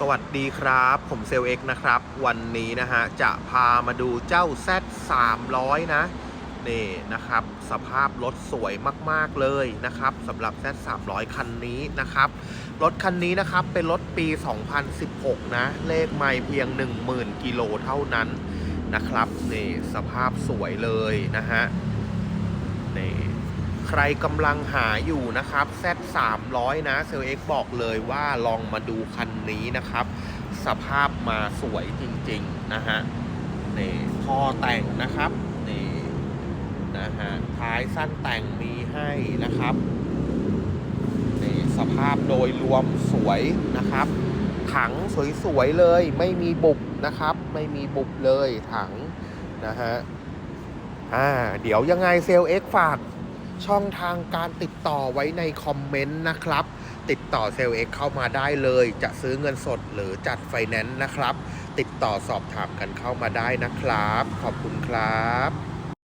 สวัสดีครับ ผมเซลเอ็กนะครับ วันนี้นะฮะ จะพามาดูเจ้า Z 3 0 0นะ นี่นะครับ สภาพรถสวยมาก ๆ เลยนะครับสำหรับ Z 3 0 0คันนี้นะครับ รถคันนี้นะครับ เป็นรถปี 2016 นะ เลขไม่เพียง 10,000 กิโลเท่านั้นนะครับ นี่สภาพสวยเลยนะฮะ ใครกำลังหาอยู่นะครับ Z 300นะเซลเอ็กบอกเลยว่าลองมาดูคันนี้นะครับ สภาพมาสวยจริงๆนะฮะนี่ท่อแต่งนะครับนี่นะฮะท้ายสั้นแต่งมีให้นะครับนี่สภาพโดยรวมสวยนะครับถังสวยๆเลยไม่มีบุบนะครับ ไม่มีบุบเลยถังนะฮะอ่าเดี๋ยวยังไงเซลเอ็กฝาก ช่องทางการติดต่อไว้ในคอมเมนต์นะครับ ติดต่อเซลเอ็กเข้ามาได้เลย จะซื้อเงินสดหรือจัดไฟแนนซ์นะครับ ติดต่อสอบถามกันเข้ามาได้นะครับ ขอบคุณครับ